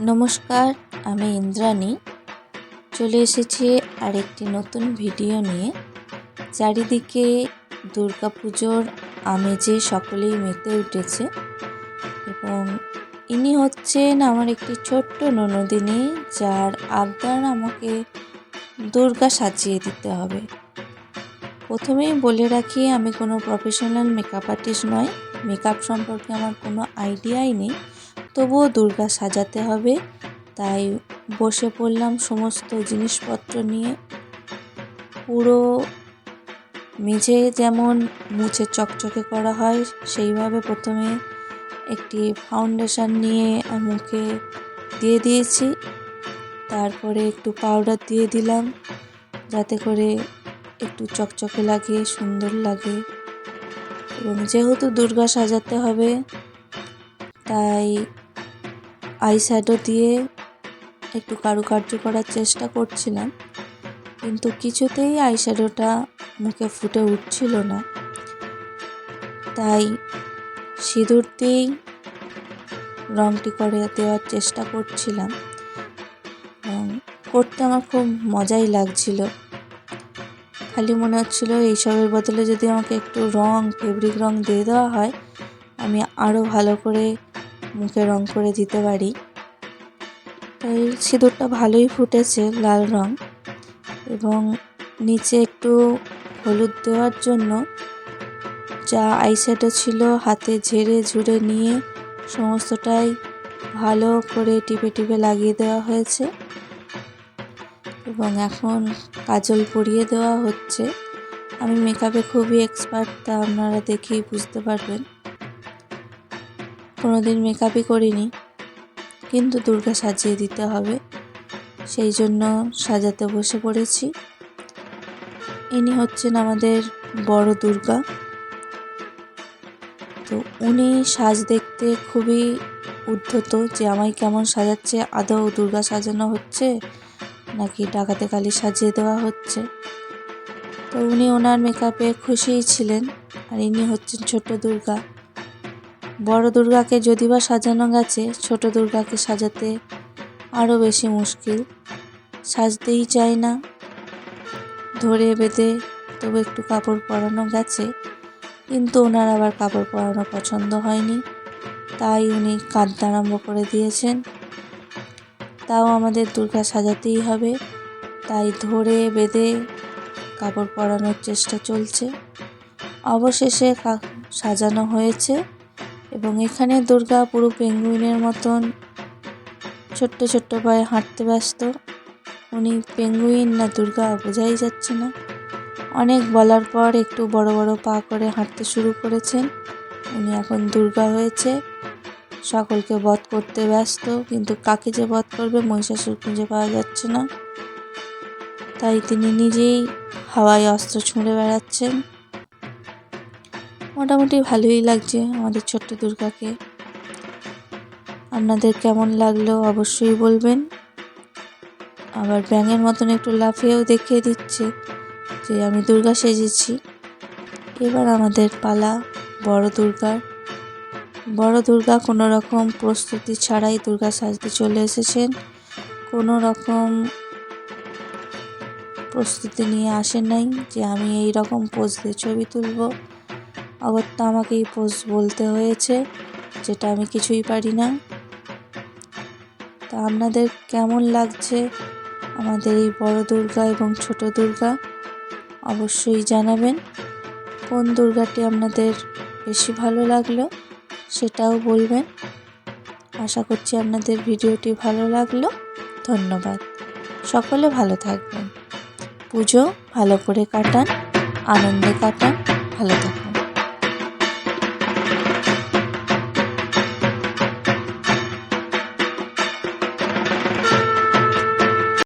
নমস্কার, আমি ইন্দ্রাণী। চলে এসেছি আরেকটি নতুন ভিডিও নিয়ে। চারিদিকে দুর্গাপুজোর আমেজে সকলেই মেতে উঠেছে এবং ইনি হচ্ছেন আমার একটি ছোট্ট ননদিনী যার আবদার আমাকে দুর্গা সাজিয়ে দিতে হবে। প্রথমেই বলে রাখি, আমি কোনো প্রফেশনাল মেকআপ আর্টিস্ট নয়। মেকআপ সম্পর্কে আমার কোনো আইডিয়াই নেই। তবুও দুর্গা সাজাতে হবে। তাই বসে পড়লাম সমস্ত জিনিসপত্র নিয়ে। পুরো মেঝে যেমন মুছে চকচকে করা হয়, সেইভাবে প্রথমে একটি ফাউন্ডেশন নিয়ে মুখে দিয়ে দিয়েছি। তারপরে একটু পাউডার দিয়ে দিলাম, যাতে করে একটু চকচকে লাগে, সুন্দর লাগে। এবং যেহেতু দুর্গা সাজাতে হবে, তাই আই শ্যাডো দিয়ে একটু কারুকার্য করার চেষ্টা করছিলাম, কিন্তু কিছুতেই আই শ্যাডোটা মুখে ফুটে উঠছিল না। তাই সিঁদুর দিয়েই রঙটি করে দেওয়ার চেষ্টা করছিলাম। করতে আমার খুব মজাই লাগছিল। খালি মনে হচ্ছিল এইসবের বদলে যদি আমাকে একটু রং ফেব্রিক রং দিয়ে দেওয়া হয়, আমি আরও ভালো করে মুখে রং করে দিতে পারি। তাই সিঁদুরটা ভালোই ফুটেছে লাল রং এবং নিচে একটু হলুদ দেওয়ার জন্য যা আইশ্যাডো ছিল হাতে ঝেড়ে ঝুড়ে নিয়ে সমস্তটাই ভালো করে টিপে টিপে লাগিয়ে দেওয়া হয়েছে এবং এখন কাজল পরিয়ে দেওয়া হচ্ছে। আমি মেকআপে খুবই এক্সপার্ট তা আপনারা দেখেই বুঝতে পারবেন। কোনো দিন মেকআপই করিনি। কিন্তু দুর্গা সাজিয়ে দিতে হবে। সেই জন্য সাজাতে বসে পড়েছি। ইনি হচ্ছেন আমাদের বড় দুর্গা। তো উনি সাজ দেখতে খুবই উদ্ধত যে আমায় কেমন সাজাচ্ছে, আদৌ দুর্গা সাজানো হচ্ছে, নাকি ডাকাতে কালি সাজিয়ে দেওয়া হচ্ছে। তো উনি ওনার মেকআপে খুশিই ছিলেন। আর ইনি হচ্ছেন ছোট দুর্গা। বড় দুর্গাকে যদি বা সাজানো গেছে, ছোট দুর্গাকে সাজাতে আরও বেশি মুশকিল। সাজতেই চায় না। ধরে বেঁধে তবু একটু কাপড় পরানো গেছে, কিন্তু ওনার আবার কাপড় পরানো পছন্দ হয়নি। তাই উনি কাঁদতে আরম্ভ করে দিয়েছেন। তাও আমাদের দুর্গা সাজাতেই হবে। তাই ধরে বেঁধে কাপড় পরানোর চেষ্টা চলছে। অবশেষে সাজানো হয়েছে। এবং এখানে দুর্গা পুরো পেঙ্গুইনের মতন ছোট্ট ছোট্ট পায়ে হাঁটতে ব্যস্ত। উনি পেঙ্গুইন না দুর্গা বোঝাই যাচ্ছে না। অনেক বলার পর একটু বড় বড় পা করে হাঁটতে শুরু করেছেন। উনি এখন দুর্গা হয়েছে। সকলকে বধ করতে ব্যস্ত, কিন্তু কাকে যে বধ করবে মহিষাসুর খুঁজে পাওয়া যাচ্ছে না। তাই তিনি নিজেই হাওয়ায় অস্ত্র ছুঁড়ে বেড়াচ্ছেন। মোটামুটি ভালোই লাগছে আমাদের ছোট্ট দুর্গাকে। আপনাদের কেমন লাগল অবশ্যই বলবেন। আবার ব্যাঙের মতন একটু লাফিয়েও দেখিয়ে দিচ্ছে যে আমি দুর্গা সেজেছি। এবার আমাদের পালা বড় দুর্গার। বড় দুর্গা কোনো রকম প্রস্তুতি ছাড়াই দুর্গা সাজতে চলে এসেছেন। কোনো রকম প্রস্তুতি নিয়ে আসেন নাই যে আমি এই রকম পোজ দিয়ে ছবি তুলব। অগত্যা আমাকে এই পোজ বলতে হয়েছে, যেটা আমি কিছুই পারি না। তা আপনাদের কেমন লাগছে? আমাদের এই বড় দুর্গা এবং ছোট দুর্গা অবশ্যই জানাবেন। কোন দুর্গাটি আপনাদের বেশি ভালো লাগল সেটাও বলবেন। আশা করছি আপনাদের ভিডিওটি ভালো লাগল। ধন্যবাদ। সকলে ভালো থাকবেন। পুজো ভালো করে কাটান, আনন্দে কাটান, ভালো থাকুন